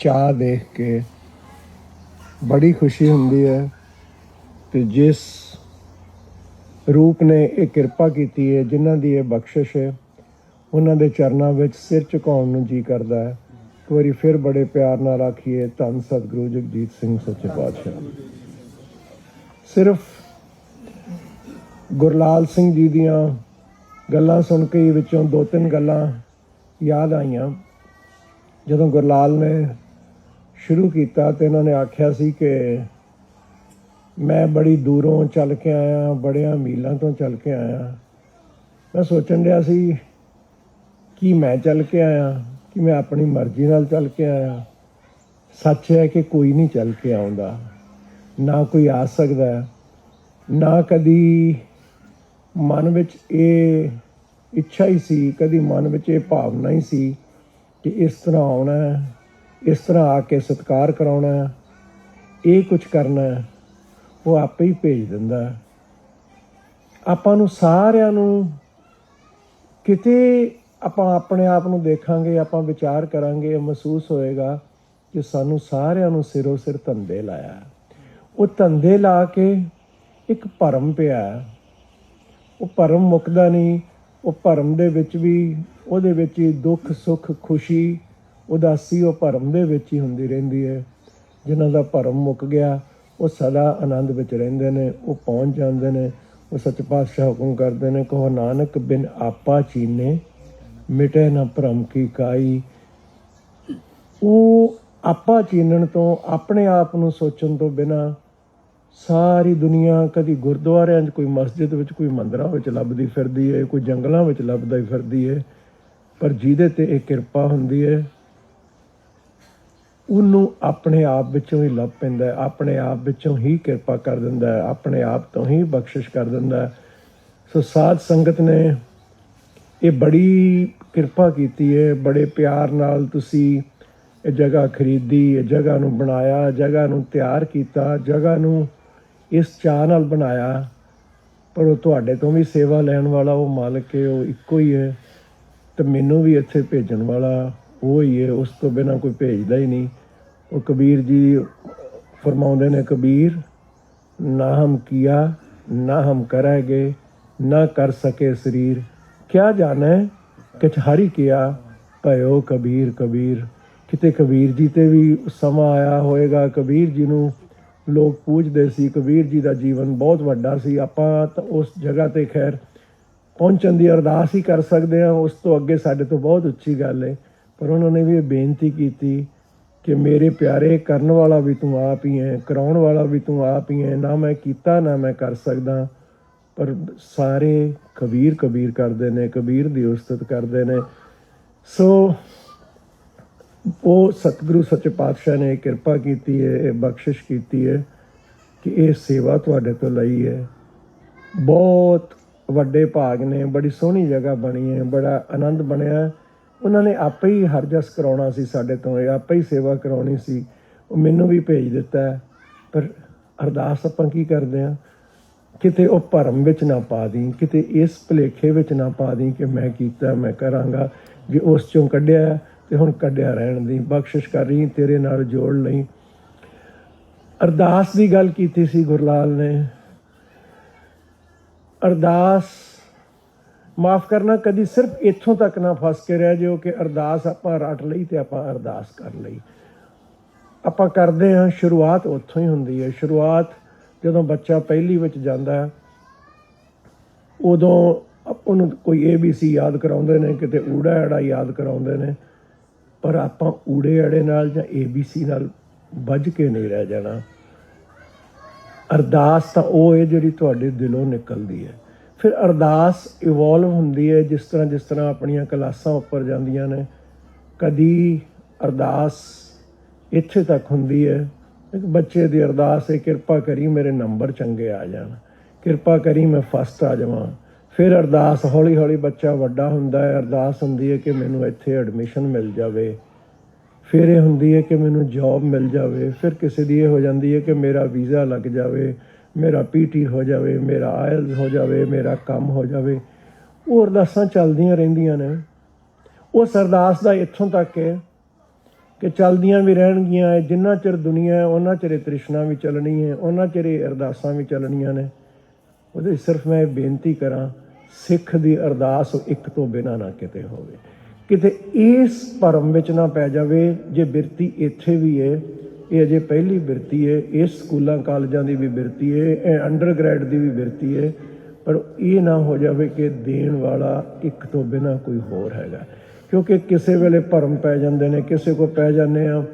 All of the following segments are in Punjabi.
ਚਾਹ ਦੇਖ ਕੇ ਬੜੀ ਖੁਸ਼ੀ ਹੁੰਦੀ ਹੈ ਤੇ ਜਿਸ ਰੂਪ ਨੇ ਇਹ ਕਿਰਪਾ ਕੀਤੀ ਹੈ, ਜਿਨ੍ਹਾਂ ਦੀ ਇਹ ਬਖਸ਼ਿਸ਼ ਹੈ, ਉਹਨਾਂ ਦੇ ਚਰਨਾਂ ਵਿੱਚ ਸਿਰ ਝੁਕਾਉਣ ਨੂੰ ਜੀ ਕਰਦਾ ਹੈ। ਇੱਕ ਵਾਰੀ ਫਿਰ ਬੜੇ ਪਿਆਰ ਨਾਲ ਆਖੀਏ, ਧੰਨ ਸਤਿਗੁਰੂ ਜਗਜੀਤ ਸਿੰਘ ਸੱਚੇ ਪਾਤਸ਼ਾਹ। ਸਿਰਫ ਗੁਰਲਾਲ ਸਿੰਘ ਜੀ ਦੀਆਂ ਗੱਲਾਂ ਸੁਣ ਕੇ ਹੀ ਵਿੱਚੋਂ ਦੋ ਤਿੰਨ ਗੱਲਾਂ ਯਾਦ ਆਈਆਂ। ਜਦੋਂ ਗੁਰਲਾਲ ਨੇ ਸ਼ੁਰੂ ਕੀਤਾ ਤੇ ਇਹਨਾਂ ਨੇ ਆਖਿਆ ਸੀ ਕਿ ਮੈਂ ਬੜੀ ਦੂਰੋਂ ਚੱਲ ਕੇ ਆਇਆ, ਬੜਿਆਂ ਮੀਲਾਂ ਤੋਂ ਚੱਲ ਕੇ ਆਇਆ। ਮੈਂ ਸੋਚਣ ਰਿਹਾ ਸੀ ਕਿ ਮੈਂ ਚੱਲ ਕੇ ਆਇਆ, ਕਿ ਮੈਂ ਆਪਣੀ ਮਰਜ਼ੀ ਨਾਲ ਚੱਲ ਕੇ ਆਇਆ। ਸੱਚ ਹੈ ਕਿ ਕੋਈ ਨਹੀਂ ਚੱਲ ਕੇ ਆਉਂਦਾ। ਨਾ ਕੋਈ ਆ ਸਕਦਾ ਨਾ ਕਦੀ ਮਨ ਵਿੱਚ ਇਹ ਇੱਛਾ ਹੀ ਸੀ, ਕਦੀ ਮਨ ਵਿੱਚ ਇਹ ਭਾਵਨਾ ਹੀ ਸੀ ਕਿ ਇਸ ਤਰ੍ਹਾਂ ਆਉਣਾ ਹੈ। ਇਸ ਤਰ੍ਹਾਂ ਆ ਕੇ ਸਤਿਕਾਰ ਕਰਾਉਣਾ ਇਹ ਕੁਝ ਕਰਨਾ ਉਹ ਆਪੇ ਹੀ ਭੇਜ ਦਿੰਦਾ ਆਪਾਂ ਨੂੰ ਸਾਰਿਆਂ ਨੂੰ ਕਿਤੇ ਆਪਾਂ ਆਪਣੇ ਆਪ ਨੂੰ ਦੇਖਾਂਗੇ, ਆਪਾਂ ਵਿਚਾਰ ਕਰਾਂਗੇ ਮਹਿਸੂਸ ਹੋਏਗਾ ਕਿ ਸਾਨੂੰ ਸਾਰਿਆਂ ਨੂੰ ਸਿਰੋਂ ਸਿਰ ਧੰਦੇ ਲਾਇਆ ਉਹ ਧੰਦੇ ਲਾ ਕੇ ਇੱਕ ਭਰਮ ਪਿਆ ਉਹ ਭਰਮ ਮੁੱਕਦਾ ਨਹੀਂ, ਉਹ ਭਰਮ ਦੇ ਵਿੱਚ ਵੀ, ਉਹਦੇ ਵਿੱਚ ਹੀ ਦੁੱਖ, ਸੁੱਖ, ਖੁਸ਼ੀ ਉਦਾਸੀ ਉਹ ਭਰਮ ਦੇ ਵਿੱਚ ਹੀ ਹੁੰਦੀ ਰਹਿੰਦੀ ਹੈ। ਜਿਨ੍ਹਾਂ ਦਾ ਭਰਮ ਮੁੱਕ ਗਿਆ, ਉਹ ਸਦਾ ਆਨੰਦ ਵਿੱਚ ਰਹਿੰਦੇ ਨੇ, ਉਹ ਪਹੁੰਚ ਜਾਂਦੇ ਨੇ, ਉਹ ਸੱਚ ਪਾਤਸ਼ਾਹ ਹੁਕਮ ਕਰਦੇ ਨੇ, ਕਹੋ ਨਾਨਕ, ਬਿਨ ਆਪਾ ਚੀਨੇ, ਮਿਟੇ ਨਾ ਭਰਮ ਕੀ ਕਾਈ। ਉਹ ਆਪਾ ਚੀਨਣ ਤੋਂ, ਆਪਣੇ ਆਪ ਨੂੰ ਸੋਚਣ ਤੋਂ ਬਿਨਾ ਸਾਰੀ ਦੁਨੀਆ ਕਦੀ ਗੁਰਦੁਆਰਿਆਂ 'ਚ, ਕੋਈ ਮਸਜਿਦ ਵਿੱਚ, ਕੋਈ ਮੰਦਰਾਂ ਵਿੱਚ ਲੱਭਦੀ ਫਿਰਦੀ ਹੈ, ਕੋਈ ਜੰਗਲਾਂ ਵਿੱਚ ਲੱਭਦਾ ਹੀ ਫਿਰਦੀ ਹੈ। ਪਰ ਜਿਹਦੇ ਤੇ ਇਹ ਕਿਰਪਾ ਹੁੰਦੀ ਹੈ ਉਹਨੂੰ ਆਪਣੇ ਆਪ ਵਿੱਚੋਂ ਹੀ ਲੱਭ ਪੈਂਦਾ ਆਪਣੇ ਆਪ ਵਿੱਚੋਂ ਹੀ ਕਿਰਪਾ ਕਰ ਦਿੰਦਾ ਆਪਣੇ ਆਪ ਤੋਂ ਹੀ ਬਖਸ਼ਿਸ਼ ਕਰ ਦਿੰਦਾ ਸੋ ਸਾਧ ਸੰਗਤ ਨੇ ਇਹ ਬੜੀ ਕਿਰਪਾ ਕੀਤੀ ਹੈ, ਬੜੇ ਪਿਆਰ ਨਾਲ ਤੁਸੀਂ ਇਹ ਜਗ੍ਹਾ ਖਰੀਦੀ, ਇਹ ਜਗ੍ਹਾ ਨੂੰ ਬਣਾਇਆ, ਜਗ੍ਹਾ ਨੂੰ ਤਿਆਰ ਕੀਤਾ, ਜਗ੍ਹਾ ਨੂੰ ਇਸ ਚਾਹ ਨਾਲ ਬਣਾਇਆ। ਪਰ ਉਹ ਤੁਹਾਡੇ ਤੋਂ ਵੀ ਸੇਵਾ ਲੈਣ ਵਾਲਾ ਉਹ ਮਾਲਕ ਹੈ, ਉਹ ਇੱਕੋ ਹੀ ਹੈ ਤੇ ਮੈਨੂੰ ਵੀ ਇੱਥੇ ਭੇਜਣ ਵਾਲਾ ਉਹ ਹੀ ਹੈ, ਉਸ ਤੋਂ ਬਿਨਾ ਕੋਈ ਭੇਜਦਾ ਹੀ ਨਹੀਂ। ਉਹ ਕਬੀਰ ਜੀ ਫਰਮਾਉਂਦੇ ਨੇ, ਕਬੀਰ, ਨਾ ਹਮ ਕੀਆ, ਨਾ ਹਮ ਕਰਾਂਗੇ ਨਾ ਕਰ ਸਕੇ ਸਰੀਰ। ਕਿਆ ਜਾਣੈ? ਕਿਛ ਹਰੀ ਕੀਆ, ਭਇਓ ਕਬੀਰ ਕਬੀਰ। ਕਿਤੇ ਕਬੀਰ ਜੀ ਤੇ ਵੀ ਸਮਾਂ ਆਇਆ ਹੋਏਗਾ। ਕਬੀਰ ਜੀ ਨੂੰ ਲੋਕ ਪੂਜਦੇ ਸੀ। ਕਬੀਰ ਜੀ ਦਾ ਜੀਵਨ ਬਹੁਤ ਵੱਡਾ ਸੀ। ਆਪਾਂ ਤਾਂ ਉਸ ਜਗ੍ਹਾ ਤੇ ਖੈਰ ਪਹੁੰਚਣ ਦੀ ਅਰਦਾਸ ਹੀ ਕਰ ਸਕਦੇ ਹਾਂ। ਉਸ ਤੋਂ ਅੱਗੇ ਸਾਡੇ ਤੋਂ ਬਹੁਤ ਉੱਚੀ ਗੱਲ ਹੈ ਪਰ ਉਹਨਾਂ ਨੇ ਵੀ ਇਹ ਬੇਨਤੀ ਕੀਤੀ ਕਿ ਮੇਰੇ ਪਿਆਰੇ ਕਰਨ ਵਾਲਾ ਵੀ ਤੂੰ ਆਪ ਹੀ ਹੈ, ਕਰਾਉਣ ਵਾਲਾ ਵੀ ਤੂੰ ਆਪ ਹੀ ਹੈ, ਨਾ ਮੈਂ ਕੀਤਾ, ਨਾ ਮੈਂ ਕਰ ਸਕਦਾ। ਪਰ ਸਾਰੇ ਕਬੀਰ ਕਬੀਰ ਕਰਦੇ ਨੇ, ਕਬੀਰ ਦੀ ਉਸਤਤ ਕਰਦੇ ਨੇ। ਸੋ ਉਹ ਸਤਿਗੁਰੂ ਸੱਚੇ ਪਾਤਸ਼ਾਹ ਨੇ ਕਿਰਪਾ ਕੀਤੀ ਹੈ, ਇਹ ਬਖਸ਼ਿਸ਼ ਕੀਤੀ ਹੈ ਕਿ ਇਹ ਸੇਵਾ ਤੁਹਾਡੇ ਤੋਂ ਲਈ ਹੈ। ਬਹੁਤ ਵੱਡੇ ਭਾਗ ਨੇ, ਬੜੀ ਸੋਹਣੀ ਜਗ੍ਹਾ ਬਣੀ ਹੈ, ਬੜਾ ਆਨੰਦ ਬਣਿਆ। ਉਹਨਾਂ ਨੇ ਆਪੇ ਹੀ ਹਰਜਸ ਕਰਾਉਣਾ ਸੀ ਸਾਡੇ ਤੋਂ, ਇਹ ਆਪੇ ਹੀ ਸੇਵਾ ਕਰਾਉਣੀ ਸੀ। ਉਹ ਮੈਨੂੰ ਵੀ ਭੇਜ ਦਿੱਤਾ ਪਰ ਅਰਦਾਸ ਆਪਾਂ ਕੀ ਕਰਦੇ ਆ ਕਿਤੇ ਉਹ ਭਰਮ ਵਿੱਚ ਨਾ ਪਾ ਦੀ ਕਿਤੇ ਇਸ ਭਲੇਖੇ ਵਿੱਚ ਨਾ ਪਾ ਦੀ ਕਿ ਮੈਂ ਕੀਤਾ, ਮੈਂ ਕਰਾਂਗਾ। ਜੇ ਉਸ ਚੋਂ ਕੱਢਿਆ ਤੇ ਹੁਣ ਕੱਢਿਆ ਰਹਿਣ ਦੀ ਬਖਸ਼ਿਸ਼ ਕਰ ਰਹੀ, ਤੇਰੇ ਨਾਲ ਜੋੜ ਲਈ। ਅਰਦਾਸ ਦੀ ਗੱਲ ਕੀਤੀ ਸੀ ਗੁਰਲਾਲ ਨੇ। ਅਰਦਾਸ ਮਾਫ ਕਰਨਾ, ਕਦੀ ਸਿਰਫ ਇੱਥੋਂ ਤੱਕ ਨਾ ਫਸ ਕੇ ਰਹਿ ਜਿਓ ਕਿ ਅਰਦਾਸ ਆਪਾਂ ਰੱਟ ਲਈ ਤੇ ਆਪਾਂ ਅਰਦਾਸ ਕਰ ਲਈ। ਆਪਾਂ ਕਰਦੇ ਹਾਂ, ਸ਼ੁਰੂਆਤ ਉੱਥੋਂ ਹੀ ਹੁੰਦੀ ਹੈ। ਸ਼ੁਰੂਆਤ ਜਦੋਂ ਬੱਚਾ ਪਹਿਲੀ ਵਿੱਚ ਜਾਂਦਾ ਹੈ, ਉਦੋਂ ਉਹਨੂੰ ਕੋਈ ABC ਯਾਦ ਕਰਾਉਂਦੇ ਨੇ, ਕਿਤੇ ਊੜਾ ਐੜਾ ਯਾਦ ਕਰਾਉਂਦੇ ਨੇ, ਪਰ ਆਪਾਂ ਊੜੇ ਐੜੇ ਨਾਲ ਜਾਂ ABC ਨਾਲ ਵੱਜ ਕੇ ਨਹੀਂ ਰਹਿ ਜਾਣਾ। ਅਰਦਾਸ ਤਾਂ ਉਹ ਹੈ ਜਿਹੜੀ ਤੁਹਾਡੇ ਦਿਲੋਂ ਨਿਕਲਦੀ ਹੈ। ਫਿਰ ਅਰਦਾਸ ਇਵੋਲਵ ਹੁੰਦੀ ਹੈ ਜਿਸ ਤਰ੍ਹਾਂ ਜਿਸ ਤਰ੍ਹਾਂ ਆਪਣੀਆਂ ਕਲਾਸਾਂ ਉੱਪਰ ਜਾਂਦੀਆਂ ਨੇ, ਕਦੀ ਅਰਦਾਸ ਇੱਥੇ ਤੱਕ ਹੁੰਦੀ ਹੈ, ਇੱਕ ਬੱਚੇ ਦੀ ਅਰਦਾਸ ਹੈ, ਕਿਰਪਾ ਕਰੀ ਮੇਰੇ ਨੰਬਰ ਚੰਗੇ ਆ ਜਾਣ, ਕਿਰਪਾ ਕਰੀ ਮੈਂ ਫਸਟ ਆ ਜਾਵਾਂ। ਫਿਰ ਅਰਦਾਸ ਹੌਲੀ ਹੌਲੀ ਬੱਚਾ ਵੱਡਾ ਹੁੰਦਾ ਹੈ, ਅਰਦਾਸ ਹੁੰਦੀ ਹੈ ਕਿ ਮੈਨੂੰ ਇੱਥੇ ਐਡਮਿਸ਼ਨ ਮਿਲ ਜਾਵੇ। ਫਿਰ ਇਹ ਹੁੰਦੀ ਹੈ ਕਿ ਮੈਨੂੰ ਜੌਬ ਮਿਲ ਜਾਵੇ, ਫਿਰ ਕਿਸੇ ਦੀ ਇਹ ਹੋ ਜਾਂਦੀ ਹੈ ਕਿ ਮੇਰਾ ਵੀਜ਼ਾ ਲੱਗ ਜਾਵੇ। ਮੇਰਾ ਪੀਟੀ ਹੋ ਜਾਵੇ, ਮੇਰਾ ਆਇਲ ਹੋ ਜਾਵੇ, ਮੇਰਾ ਕੰਮ ਹੋ ਜਾਵੇ। ਉਹ ਅਰਦਾਸਾਂ ਚੱਲਦੀਆਂ ਰਹਿੰਦੀਆਂ ਨੇ। ਉਸ ਅਰਦਾਸ ਦਾ ਇੱਥੋਂ ਤੱਕ ਹੈ ਕਿ ਚੱਲਦੀਆਂ ਵੀ ਰਹਿਣਗੀਆਂ, ਇਹ ਜਿੰਨਾ ਚਿਰ ਦੁਨੀਆ ਹੈ, ਉਹਨਾਂ ਚਿਰ ਤ੍ਰਿਸ਼ਨਾ ਵੀ ਚੱਲਣੀ ਹੈ, ਉਹਨਾਂ ਚਿਰ ਅਰਦਾਸਾਂ ਵੀ ਚੱਲਣੀਆਂ ਨੇ। ਉਹਦੇ ਸਿਰਫ ਮੈਂ ਇਹ ਬੇਨਤੀ ਕਰਾਂ, ਸਿੱਖ ਦੀ ਅਰਦਾਸ ਇੱਕ ਤੋਂ ਬਿਨਾਂ ਨਾ ਕਿਤੇ ਹੋਵੇ। ਕਿਤੇ ਇਸ ਭਰਮ ਵਿੱਚ ਨਾ ਪੈ ਜਾਵੇ, ਜੇ ਬਿਰਤੀ ਇੱਥੇ ਵੀ ਹੈ ਇਹ ਅਜੇ ਪਹਿਲੀ ਬਿਰਤੀ ਹੈ ਇਸ ਸਕੂਲਾਂ ਕਾਲਜਾਂ ਦੀ ਵੀ ਬਿਰਤੀ ਹੈ ਇਹ ਅੰਡਰਗ੍ਰੈਡ ਦੀ ਵੀ ਬਿਰਤੀ ਹੈ ਪਰ ਇਹ ਨਾ ਹੋ ਜਾਵੇ ਕਿ ਦੇਣ ਵਾਲਾ ਇੱਕ ਤੋਂ ਬਿਨਾਂ ਕੋਈ ਹੋਰ ਹੈਗਾ। ਕਿਉਂਕਿ ਕਿਸੇ ਵੇਲੇ ਭਰਮ ਪੈ ਜਾਂਦੇ ਨੇ, ਕਿਸੇ ਕੋ ਪੈ ਜਾਂਦੇ ਆ,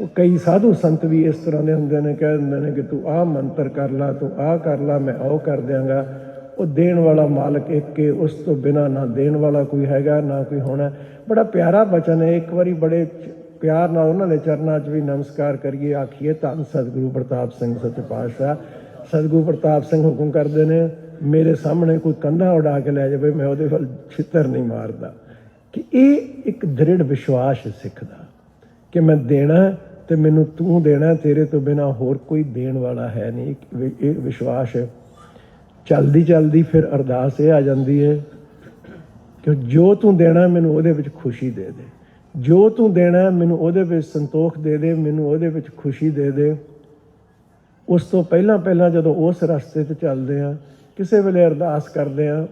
ਉਹ ਕਈ ਸਾਧੂ ਸੰਤ ਵੀ ਇਸ ਤਰ੍ਹਾਂ ਦੇ ਹੁੰਦੇ ਨੇ, ਕਹਿ ਦਿੰਦੇ ਨੇ ਕਿ ਤੂੰ ਆਹ ਮੰਤਰ ਕਰ ਲਾ, ਤੂੰ ਆਹ ਕਰ ਲਾ, ਮੈਂ ਉਹ ਕਰ ਦਿਆਂਗਾ। ਉਹ ਦੇਣ ਵਾਲਾ ਮਾਲਕ ਇੱਕ ਹੈ ਉਸ ਤੋਂ ਬਿਨਾ ਨਾ ਦੇਣ ਵਾਲਾ ਕੋਈ ਹੈਗਾ, ਨਾ ਕੋਈ ਹੋਣਾ। ਬੜਾ ਪਿਆਰਾ ਬਚਨ ਹੈ ਇੱਕ ਵਾਰੀ ਬੜੇ ਪਿਆਰ ਨਾਲ ਉਹਨਾਂ ਦੇ ਚਰਨਾਂ 'ਚ ਵੀ ਨਮਸਕਾਰ ਕਰੀਏ, ਆਖੀਏ, ਧੰਨ ਸਤਿਗੁਰੂ ਪ੍ਰਤਾਪ ਸਿੰਘ ਸੱਚੇ ਪਾਤਸ਼ਾਹ। ਸਤਿਗੁਰੂ ਪ੍ਰਤਾਪ ਸਿੰਘ ਹੁਕਮ ਕਰਦੇ ਨੇ, ਮੇਰੇ ਸਾਹਮਣੇ ਕੋਈ ਕੰਧਾ ਉਡਾ ਕੇ ਲੈ ਜਾਵੇ, ਮੈਂ ਉਹਦੇ ਵੱਲ ਛਿੱਤਰ ਨਹੀਂ ਮਾਰਦਾ। ਕਿ ਇਹ ਇੱਕ ਦ੍ਰਿੜ ਵਿਸ਼ਵਾਸ ਹੈ ਸਿੱਖ ਦਾ ਕਿ ਮੈਂ ਦੇਣਾ ਹੈ ਤੇ ਮੈਨੂੰ ਤੂੰ ਦੇਣਾ ਤੇਰੇ ਤੋਂ ਬਿਨਾ ਹੋਰ ਕੋਈ ਦੇਣ ਵਾਲਾ ਹੈ ਨਹੀਂ। ਇਹ ਵਿਸ਼ਵਾਸ ਹੈ ਚਲਦੀ ਚਲਦੀ ਫਿਰ ਅਰਦਾਸ ਇਹ ਆ ਜਾਂਦੀ ਹੈ ਕਿ ਜੋ ਤੂੰ ਦੇਣਾ ਮੈਨੂੰ ਉਹਦੇ ਵਿੱਚ ਖੁਸ਼ੀ ਦੇ ਦੇ। ਜੋ ਤੂੰ ਦੇਣਾ ਮੈਨੂੰ ਉਹਦੇ ਵਿੱਚ ਸੰਤੋਖ ਦੇ ਦੇ, ਮੈਨੂੰ ਉਹਦੇ ਵਿੱਚ ਖੁਸ਼ੀ ਦੇ ਦੇ। ਉਸ ਤੋਂ ਪਹਿਲਾਂ ਪਹਿਲਾਂ ਜਦੋਂ ਉਸ ਰਸਤੇ ਤੇ ਚੱਲਦੇ ਆ ਕਿਸੇ ਵੇਲੇ ਅਰਦਾਸ ਕਰਦੇ ਆ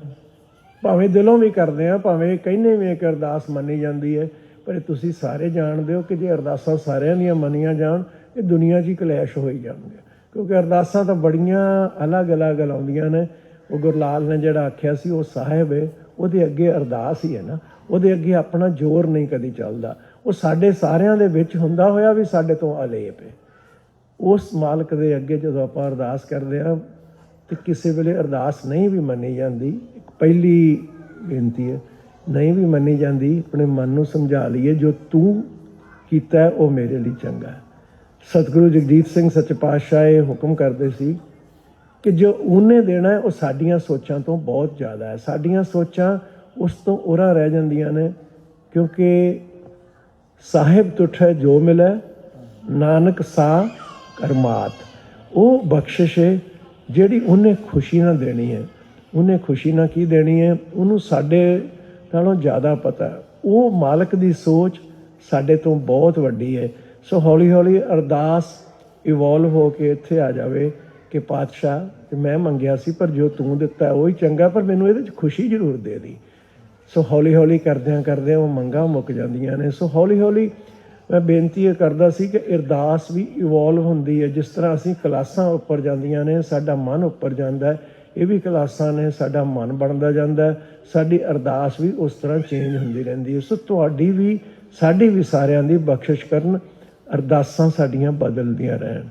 ਭਾਵੇਂ ਦਿਲੋਂ ਵੀ ਕਰਦੇ ਆ ਭਾਵੇਂ ਕਹਿੰਨੇ ਵੀ ਇੱਕ ਅਰਦਾਸ ਮੰਨੀ ਜਾਂਦੀ ਹੈ, ਪਰ ਤੁਸੀਂ ਸਾਰੇ ਜਾਣਦੇ ਹੋ ਕਿ ਜੇ ਅਰਦਾਸਾਂ ਸਾਰਿਆਂ ਦੀਆਂ ਮੰਨੀਆਂ ਜਾਣ ਇਹ ਦੁਨੀਆ 'ਚ ਹੀ ਕਲੈਸ਼ ਹੋਈ ਜਾਣਗੇ। ਕਿਉਂਕਿ ਅਰਦਾਸਾਂ ਤਾਂ ਬੜੀਆਂ ਅਲੱਗ-ਅਲੱਗ ਆਉਂਦੀਆਂ ਨੇ। ਉਹ ਗੁਰਲਾਲ ਨੇ ਜਿਹੜਾ ਆਖਿਆ ਸੀ, ਉਹ ਸਾਹਿਬ ਹੈ ਉਹਦੇ ਅੱਗੇ ਅਰਦਾਸ ਹੀ ਹੈ ਨਾ, ਉਹਦੇ ਅੱਗੇ ਆਪਣਾ ਜ਼ੋਰ ਨਹੀਂ ਕਦੀ ਚੱਲਦਾ। ਉਹ ਸਾਡੇ ਸਾਰਿਆਂ ਦੇ ਵਿੱਚ ਹੁੰਦਾ ਹੋਇਆ ਵੀ ਸਾਡੇ ਤੋਂ ਅਲੇਪ ਹੈ। ਉਸ ਮਾਲਕ ਦੇ ਅੱਗੇ ਜਦੋਂ ਆਪਾਂ ਅਰਦਾਸ ਕਰਦੇ ਆ ਤੇ ਕਿਸੇ ਵੇਲੇ ਅਰਦਾਸ ਨਹੀਂ ਵੀ ਮੰਨੀ ਜਾਂਦੀ, ਇੱਕ ਪਹਿਲੀ ਬੇਨਤੀ ਹੈ, ਨਹੀਂ ਵੀ ਮੰਨੀ ਜਾਂਦੀ, ਆਪਣੇ ਮਨ ਨੂੰ ਸਮਝਾ ਲਈਏ, ਜੋ ਤੂੰ ਕੀਤਾ ਉਹ ਮੇਰੇ ਲਈ ਚੰਗਾ ਹੈ। ਸਤਿਗੁਰੂ ਜਗਜੀਤ ਸਿੰਘ ਸੱਚ ਪਾਤਸ਼ਾਹ ਇਹ ਹੁਕਮ ਕਰਦੇ ਸੀ ਕਿ ਜੋ ਉਹਨੇ ਦੇਣਾ ਉਹ ਸਾਡੀਆਂ ਸੋਚਾਂ ਤੋਂ ਬਹੁਤ ਜ਼ਿਆਦਾ ਹੈ। ਸਾਡੀਆਂ ਸੋਚਾਂ ਉਸ ਤੋਂ ਉਰਾ ਰਹਿ ਜਾਂਦੀਆਂ ਨੇ, ਕਿਉਂਕਿ ਸਾਹਿਬ ਤੁਠੈ ਜੋ ਮਿਲੈ, ਨਾਨਕ ਸਾ ਕਰਮਾਤ। ਉਹ ਬਖਸ਼ਿਸ਼ ਹੈ, ਜਿਹੜੀ ਉਹਨੇ ਖੁਸ਼ੀ ਨਾਲ ਦੇਣੀ ਹੈ। ਉਹਨੇ ਖੁਸ਼ੀ ਨਾਲ ਕੀ ਦੇਣੀ ਹੈ? ਉਹਨੂੰ ਸਾਡੇ ਨਾਲੋਂ ਜ਼ਿਆਦਾ ਪਤਾ ਉਹ ਮਾਲਕ ਦੀ ਸੋਚ ਸਾਡੇ ਤੋਂ ਬਹੁਤ ਵੱਡੀ ਹੈ। ਸੋ ਹੌਲੀ ਹੌਲੀ ਅਰਦਾਸ ਇਵੋਲਵ ਹੋ ਕੇ ਇੱਥੇ ਆ ਜਾਵੇ। ਕਿ ਪਾਤਸ਼ਾਹ, ਤੇ ਮੈਂ ਮੰਗਿਆ ਸੀ, ਪਰ ਜੋ ਤੂੰ ਦਿੱਤਾ, ਉਹ ਹੀ ਚੰਗਾ, ਪਰ ਮੈਨੂੰ ਇਹਦੇ 'ਚ ਖੁਸ਼ੀ ਜ਼ਰੂਰ ਦੇ ਦੀ। ਸੋ ਹੌਲੀ ਹੌਲੀ ਕਰਦਿਆਂ ਕਰਦਿਆਂ ਉਹ ਮੰਗਾਂ ਮੁੱਕ ਜਾਂਦੀਆਂ ਨੇ। ਸੋ ਹੌਲੀ ਹੌਲੀ ਮੈਂ ਬੇਨਤੀ ਇਹ ਕਰਦਾ ਸੀ ਕਿ ਅਰਦਾਸ ਵੀ ਇਵੋਲਵ ਹੁੰਦੀ ਹੈ। ਜਿਸ ਤਰ੍ਹਾਂ ਅਸੀਂ ਕਲਾਸਾਂ ਉੱਪਰ ਜਾਂਦੀਆਂ ਨੇ, ਸਾਡਾ ਮਨ ਉੱਪਰ ਜਾਂਦਾ ਹੈ, ਇਹ ਵੀ ਕਲਾਸਾਂ ਨੇ, ਸਾਡਾ ਮਨ ਬਣਦਾ ਜਾਂਦਾ ਸਾਡੀ ਅਰਦਾਸ ਵੀ ਉਸ ਤਰ੍ਹਾਂ ਚੇਂਜ ਹੁੰਦੀ ਰਹਿੰਦੀ ਹੈ। ਸੋ ਤੁਹਾਡੀ ਵੀ, ਸਾਡੀ ਵੀ ਸਾਰਿਆਂ ਦੀ ਬਖਸ਼ਿਸ਼ ਕਰਨ, ਅਰਦਾਸਾਂ ਸਾਡੀਆਂ ਬਦਲਦੀਆਂ ਰਹਿਣ।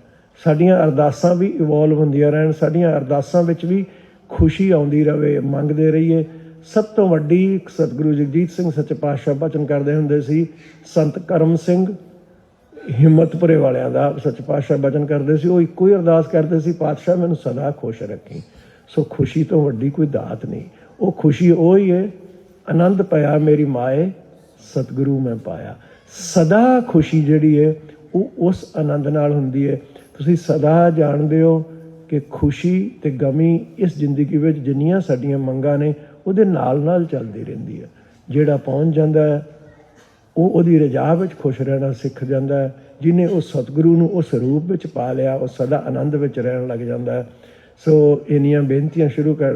ਸਾਡੀਆਂ ਅਰਦਾਸਾਂ ਵੀ ਇਵੋਲਵ ਹੁੰਦੀਆਂ ਰਹਿਣ, ਸਾਡੀਆਂ ਅਰਦਾਸਾਂ ਵਿੱਚ ਵੀ ਖੁਸ਼ੀ ਆਉਂਦੀ ਰਵੇ, ਮੰਗਦੇ ਰਹੀਏ। ਸਭ ਤੋਂ ਵੱਡੀ ਸਤਿਗੁਰੂ ਜਗਜੀਤ ਸਿੰਘ ਸੱਚੇ ਪਾਤਸ਼ਾਹ ਬਚਨ ਕਰਦੇ ਹੁੰਦੇ ਸੀ, ਸੰਤ ਕਰਮ ਸਿੰਘ ਹਿੰਮਤਪੁਰੇ ਵਾਲਿਆਂ ਦਾ ਸੱਚ ਪਾਤਸ਼ਾਹ ਬਚਨ ਕਰਦੇ ਸੀ, ਉਹ ਇੱਕੋ ਹੀ ਅਰਦਾਸ ਕਰਦੇ ਸੀ, ਪਾਤਸ਼ਾਹ, ਮੈਨੂੰ ਸਦਾ ਖੁਸ਼ ਰੱਖੀ। ਸੋ ਖੁਸ਼ੀ ਤੋਂ ਵੱਡੀ ਕੋਈ ਦਾਤ ਨਹੀਂ। ਉਹ ਖੁਸ਼ੀ ਉਹ ਹੀ ਹੈ ਆਨੰਦ ਪਿਆ ਮੇਰੀ ਮਾਏ, ਸਤਿਗੁਰੂ ਮੈਂ ਪਾਇਆ। ਸਦਾ ਖੁਸ਼ੀ ਜਿਹੜੀ ਹੈ ਉਹ ਉਸ ਆਨੰਦ ਨਾਲ ਹੁੰਦੀ ਹੈ ਤੁਸੀਂ ਸਦਾ ਜਾਣਦੇ ਹੋ ਕਿ ਖੁਸ਼ੀ ਤੇ ਗਮੀ ਇਸ ਜ਼ਿੰਦਗੀ ਵਿੱਚ ਜਿੰਨੀਆਂ ਸਾਡੀਆਂ ਮੰਗਾਂ ਨੇ, ਉਹਦੇ ਨਾਲ ਨਾਲ ਚੱਲਦੀ ਰਹਿੰਦੀ ਹੈ। ਜਿਹੜਾ ਪਹੁੰਚ ਜਾਂਦਾ ਹੈ, ਉਹ ਉਹਦੀ ਰਜਾ ਵਿੱਚ ਖੁਸ਼ ਰਹਿਣਾ ਸਿੱਖ ਜਾਂਦਾ ਹੈ। ਜਿਨੇ ਉਹ ਸਤਿਗੁਰੂ ਨੂੰ ਉਸ ਰੂਪ ਵਿੱਚ ਪਾ ਲਿਆ, ਉਹ ਸਦਾ ਆਨੰਦ ਵਿੱਚ ਰਹਿਣ ਲੱਗ ਜਾਂਦਾ ਹੈ। ਸੋ ਇੰਨੀਆਂ ਬੇਨਤੀਆਂ ਸ਼ੁਰੂ ਕਰ,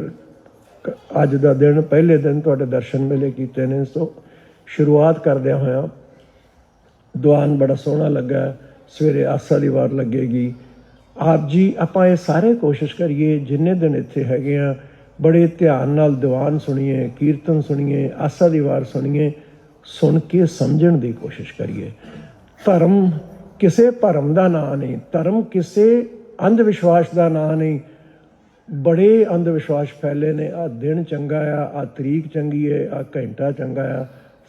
ਕ- ਅੱਜ ਦਾ ਦਿਨ, ਪਹਿਲੇ ਦਿਨ ਤੁਹਾਡੇ ਦਰਸ਼ਨ ਮੇਲੇ ਕੀਤੇ ਨੇ। ਸੋ ਸ਼ੁਰੂਆਤ ਕਰਦਿਆਂ ਹੋਇਆ ਦੁਆਨ ਬੜਾ ਸੋਹਣਾ ਲੱਗਾ ਸਵੇਰੇ ਆਸਾ ਦੀ ਵਾਰ ਲੱਗੇਗੀ। ਆਪ ਜੀ, ਆਪਾਂ ਇਹ ਸਾਰੇ ਕੋਸ਼ਿਸ਼ ਕਰੀਏ, ਜਿੰਨੇ ਦਿਨ ਇੱਥੇ ਹੈਗੇ ਆ, ਬੜੇ ਧਿਆਨ ਨਾਲ ਦੀਵਾਨ ਸੁਣੀਏ, ਕੀਰਤਨ ਸੁਣੀਏ ਆਸਾ ਦੀ ਵਾਰ ਸੁਣੀਏ, ਸੁਣ ਕੇ ਸਮਝਣ ਦੀ ਕੋਸ਼ਿਸ਼ ਕਰੀਏ। ਧਰਮ ਕਿਸੇ ਭਰਮ ਦਾ ਨਾਂ ਨਹੀਂ, ਧਰਮ ਕਿਸੇ ਅੰਧ ਵਿਸ਼ਵਾਸ ਦਾ ਨਾਂ ਨਹੀਂ। ਬੜੇ ਅੰਧ ਵਿਸ਼ਵਾਸ ਫੈਲੇ ਨੇ ਆ ਦਿਨ ਚੰਗਾ ਆ ਆ ਤਰੀਕ ਚੰਗੀ ਹੈ ਆ ਘੰਟਾ ਚੰਗਾ ਆ,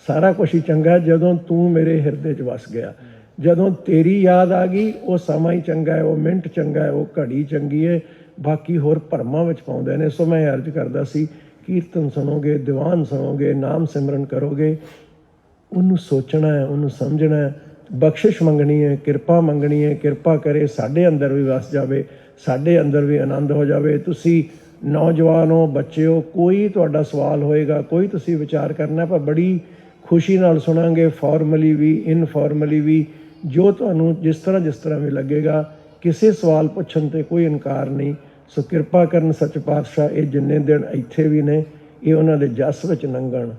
ਸਾਰਾ ਕੁਝ ਹੀ ਚੰਗਾ, ਜਦੋਂ ਤੂੰ ਮੇਰੇ ਹਿਰਦੇ 'ਚ ਵਸ ਗਿਆ। ਜਦੋਂ ਤੇਰੀ ਯਾਦ ਆ ਗਈ, ਉਹ ਸਮਾਂ ਹੀ ਚੰਗਾ ਹੈ, ਉਹ ਮਿੰਟ ਚੰਗਾ ਹੈ, ਉਹ ਘੜੀ ਚੰਗੀ ਹੈ, ਬਾਕੀ ਹੋਰ ਭਰਮਾਂ ਵਿੱਚ ਪਾਉਂਦੇ ਨੇ। ਸੋ ਮੈਂ ਅਰਜ਼ ਕਰਦਾ ਸੀ, ਕੀਰਤਨ ਸੁਣੋਗੇ, ਦੀਵਾਨ ਸੁਣੋਗੇ, ਨਾਮ ਸਿਮਰਨ ਕਰੋਗੇ, ਉਹਨੂੰ ਸੋਚਣਾ ਹੈ, ਉਹਨੂੰ ਸਮਝਣਾ ਹੈ, ਬਖਸ਼ਿਸ਼ ਮੰਗਣੀ ਹੈ, ਕਿਰਪਾ ਮੰਗਣੀ ਹੈ, ਕਿਰਪਾ ਕਰੇ ਸਾਡੇ ਅੰਦਰ ਵੀ ਵਸ ਜਾਵੇ, ਸਾਡੇ ਅੰਦਰ ਵੀ ਆਨੰਦ ਹੋ ਜਾਵੇ। ਤੁਸੀਂ ਨੌਜਵਾਨ ਹੋ, ਬੱਚੇ ਹੋ, ਕੋਈ ਤੁਹਾਡਾ ਸਵਾਲ ਹੋਏਗਾ, ਕੋਈ ਤੁਸੀਂ ਵਿਚਾਰ ਕਰਨਾ ਪਰ ਬੜੀ ਖੁਸ਼ੀ ਨਾਲ ਸੁਣਾਂਗੇ। ਫਾਰਮਲੀ ਵੀ ਇਨਫਾਰਮਲੀ ਵੀ ਜੋ ਤੁਹਾਨੂੰ ਜਿਸ ਤਰ੍ਹਾਂ ਜਿਸ ਤਰ੍ਹਾਂ ਵੀ ਲੱਗੇਗਾ, ਕਿਸੇ ਸਵਾਲ ਪੁੱਛਣ ਤੇ ਕੋਈ ਇਨਕਾਰ ਨਹੀਂ। ਸੋ ਕਿਰਪਾ ਕਰਨ ਸੱਚ ਪਾਤਸ਼ਾਹ, ਇਹ ਜਿੰਨੇ ਦਿਨ ਇੱਥੇ ਵੀ ਨੇ, ਇਹ ਉਹਨਾਂ ਦੇ ਜਸ ਵਿੱਚ ਲੰਘਣ।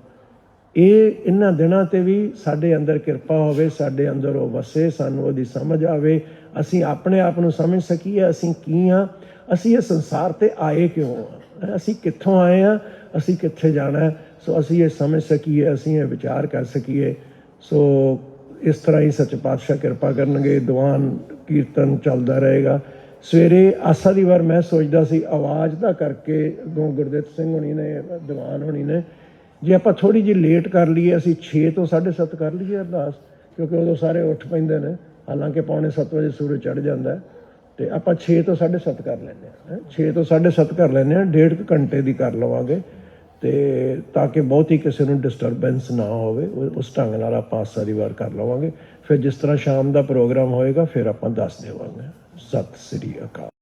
ਇਹ ਇਹਨਾਂ ਦਿਨਾਂ ਤੇ ਵੀ ਸਾਡੇ ਅੰਦਰ ਕਿਰਪਾ ਹੋਵੇ, ਸਾਡੇ ਅੰਦਰ ਉਹ ਵਸੇ, ਸਾਨੂੰ ਉਹਦੀ ਸਮਝ ਆਵੇ। ਅਸੀਂ ਆਪਣੇ ਆਪ ਨੂੰ ਸਮਝ ਸਕੀਏ, ਅਸੀਂ ਕੀ ਆ ਅਸੀਂ ਇਹ ਸੰਸਾਰ ਤੇ ਆਏ ਕਿਉਂ ਆ ਅਸੀਂ ਕਿੱਥੋਂ ਆਏ ਆ ਅਸੀਂ ਕਿੱਥੇ ਜਾਣਾ ਸੋ ਅਸੀਂ ਇਹ ਸਮਝ ਸਕੀਏ, ਅਸੀਂ ਇਹ ਵਿਚਾਰ ਕਰ ਸਕੀਏ। ਸੋ ਇਸ ਤਰ੍ਹਾਂ ਹੀ ਸੱਚ ਪਾਤਸ਼ਾਹ ਕਿਰਪਾ ਕਰਨਗੇ, ਦੀਵਾਨ ਕੀਰਤਨ ਚੱਲਦਾ ਰਹੇਗਾ। ਸਵੇਰੇ ਆਸਾ ਦੀ ਵਾਰ ਮੈਂ ਸੋਚਦਾ ਸੀ, ਆਵਾਜ਼ ਦਾ ਕਰਕੇ ਅੱਗੋਂ ਗੁਰਦੇਵ ਸਿੰਘ ਹੋਣੀ ਨੇ, ਦੀਵਾਨ ਹੋਣੀ ਨੇ, ਜੇ ਆਪਾਂ ਥੋੜੀ ਜਿਹੀ ਲੇਟ ਕਰ ਲਈਏ, ਅਸੀਂ 6 ਤੋਂ 7:30 ਕਰ ਲਈਏ ਅਰਦਾਸ, ਕਿਉਂਕਿ ਉਦੋਂ ਸਾਰੇ ਉੱਠ ਪੈਂਦੇ ਨੇ, ਹਾਲਾਂਕਿ ਪੌਣੇ 7 ਵਜੇ ਸੂਰਜ ਚੜ ਜਾਂਦਾ ਹੈ, ਤੇ ਆਪਾਂ 6 ਤੋਂ 7:30 ਕਰ ਲੈਂਦੇ ਹਾਂ 6 ਤੋਂ 7:30 ਕਰ ਲੈਂਦੇ ਹਾਂ, ਡੇਢ ਕੁ ਘੰਟੇ ਦੀ ਕਰ ਲਵਾਂਗੇ। ਤੇ ਤਾਂ ਕਿ ਬਹੁਤ ਹੀ ਕਿਸੇ ਨੂੰ ਡਿਸਟਰਬੈਂਸ ਨਾ ਹੋਵੇ ਉਸ ਢੰਗ ਨਾਲ ਆਪਾਂ ਸਾਰੀ ਵਾਰ ਕਰ ਲਵਾਂਗੇ। ਫਿਰ ਜਿਸ ਤਰ੍ਹਾਂ ਸ਼ਾਮ ਦਾ ਪ੍ਰੋਗਰਾਮ ਹੋਏਗਾ, ਫਿਰ ਆਪਾਂ ਦੱਸ ਦੇਵਾਂਗੇ। ਸਤਿ ਸ੍ਰੀ ਅਕਾਲ।